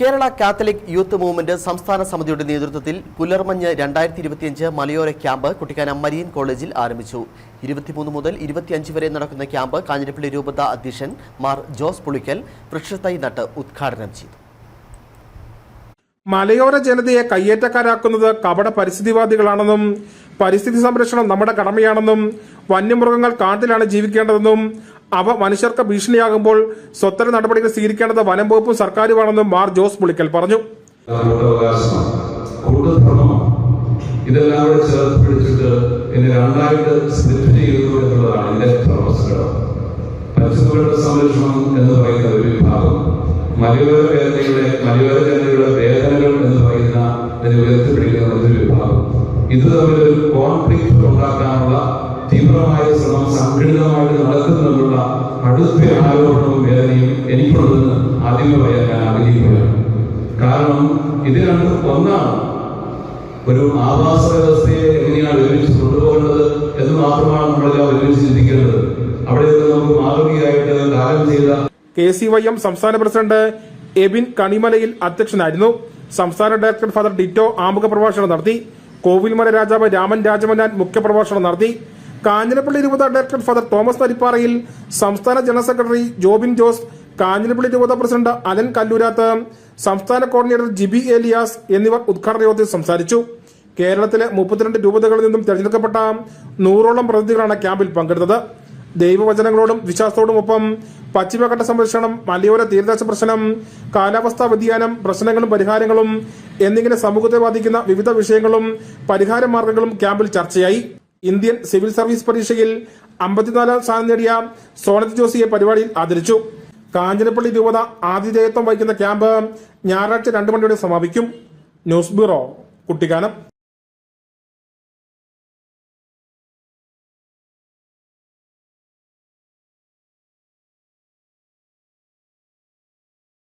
Kerala Catholic youth movement സംസ്ഥാന സമിതിയുടെ നേതൃത്വത്തിൽ പുലർമഞ്ഞ് രണ്ടായിരത്തി ഇരുപത്തിയഞ്ച് മലയോര ക്യാമ്പ് കുട്ടിക്കാനം മരിയൻ കോളേജിൽ ആരംഭിച്ചു. ഇരുപത്തിമൂന്ന് മുതൽ ഇരുപത്തിയഞ്ച് വരെ നടക്കുന്ന ക്യാമ്പ് കാഞ്ഞിരപ്പള്ളി രൂപത അധ്യക്ഷൻ മാർ ജോസ് പുളിക്കൽ വൃക്ഷത്തൈ നട്ട് ഉദ്ഘാടനം ചെയ്തു. മലയോര ജനതയെ കയ്യേറ്റക്കാരാക്കുന്നത് കപട പരിസ്ഥിതിവാദികളാണെന്നും പരിസ്ഥിതി സംരക്ഷണം നമ്മുടെ കടമയാണെന്നും വന്യമൃഗങ്ങൾ കാട്ടിലാണ് ജീവിക്കേണ്ടതെന്നും അവ മനുഷ്യർക്ക് ഭീഷണിയാകുമ്പോൾ സ്വത്തര നടപടികൾ സ്വീകരിക്കേണ്ടത് വനം വകുപ്പും സർക്കാരുമാണെന്നും മാർ ജോസ് പുളിക്കൽ പറഞ്ഞു. എന്ന് ഒരു എന്ന് പറയുന്ന ഒരു ഇത് തമ്മിൽ ഒരു കോൺഫ്ലിക്റ്റ് ഉണ്ടാക്കാനുള്ള തീവ്രമായ ശ്രമം നടക്കുന്നുള്ള അടുത്ത ആരോപണവും വേദനയും എനിക്കുള്ളതെന്ന് ആദ്യമേ പറയാൻ ഞാൻ ആഗ്രഹിക്കുകയാണ്. കാരണം ഇത് രണ്ടും ഒന്നാണ്. ഒരു ആവാസ വ്യവസ്ഥയെ എങ്ങനെയാണ് ഒരുമിച്ച് കൊണ്ടുപോകേണ്ടത് എന്ന് മാത്രമാണ് നമ്മളെല്ലാം ഒരുമിച്ച് ചിന്തിക്കേണ്ടത് അവിടെ നിന്ന് നമുക്ക് മാതൃകയായിട്ട് കാലം ചെയ്ത കെ സി വൈ എം സംസ്ഥാന പ്രസിഡന്റ് എബിൻ കണിമലയിൽ അധ്യക്ഷനായിരുന്നു. സംസ്ഥാന ഡയറക്ടർ ഫാദർ ഡിറ്റോ ആമുഖ പ്രഭാഷണം നടത്തി. കോവിൽമല രാജാവ് രാമൻ രാജമന്നാൻ മുഖ്യപ്രഭാഷണം നടത്തി. കാഞ്ഞിരപ്പള്ളി രൂപത ഡയറക്ടർ ഫാദർ തോമസ് നരിപ്പാറയിൽ സംസ്ഥാന ജനറൽ സെക്രട്ടറി ജോബിൻ ജോസ് കാഞ്ഞിരപ്പള്ളി രൂപത പ്രസിഡന്റ് അലൻ കല്ലൂരാത്ത് സംസ്ഥാന കോർഡിനേറ്റർ ജിബി ഏലിയാസ് എന്നിവർ ഉദ്ഘാടന യോഗത്തിൽ സംസാരിച്ചു. കേരളത്തിലെ മുപ്പത്തിരണ്ട് രൂപതകളിൽ നിന്നും തെരഞ്ഞെടുക്കപ്പെട്ട നൂറോളം പ്രതിനിധികളാണ് ക്യാമ്പിൽ പങ്കെടുത്തത്. ദൈവവചനങ്ങളോടും വിശ്വാസത്തോടുമൊപ്പം പശ്ചിമഘട്ട സംരക്ഷണം മലയോര തീരദേശ പ്രശ്നം കാലാവസ്ഥാ വ്യതിയാനം പ്രശ്നങ്ങളും പരിഹാരങ്ങളും എന്നിങ്ങനെ സമൂഹത്തെ ബാധിക്കുന്ന വിവിധ വിഷയങ്ങളും പരിഹാര മാർഗങ്ങളും ക്യാമ്പിൽ ചർച്ചയായി. ഇന്ത്യൻ സിവിൽ സർവീസ് പരീക്ഷയിൽ അമ്പത്തിനാലാം സ്ഥാനം നേടിയ സോണത്ത് ജോസിയെ പരിപാടിയിൽ ആദരിച്ചു. കാഞ്ഞിരപ്പള്ളി രൂപത ആതിഥേയത്വം വഹിക്കുന്ന ക്യാമ്പ് ഞായറാഴ്ച രണ്ടു മണിയോടെ സമാപിക്കും. News bureau Kuttikkanam.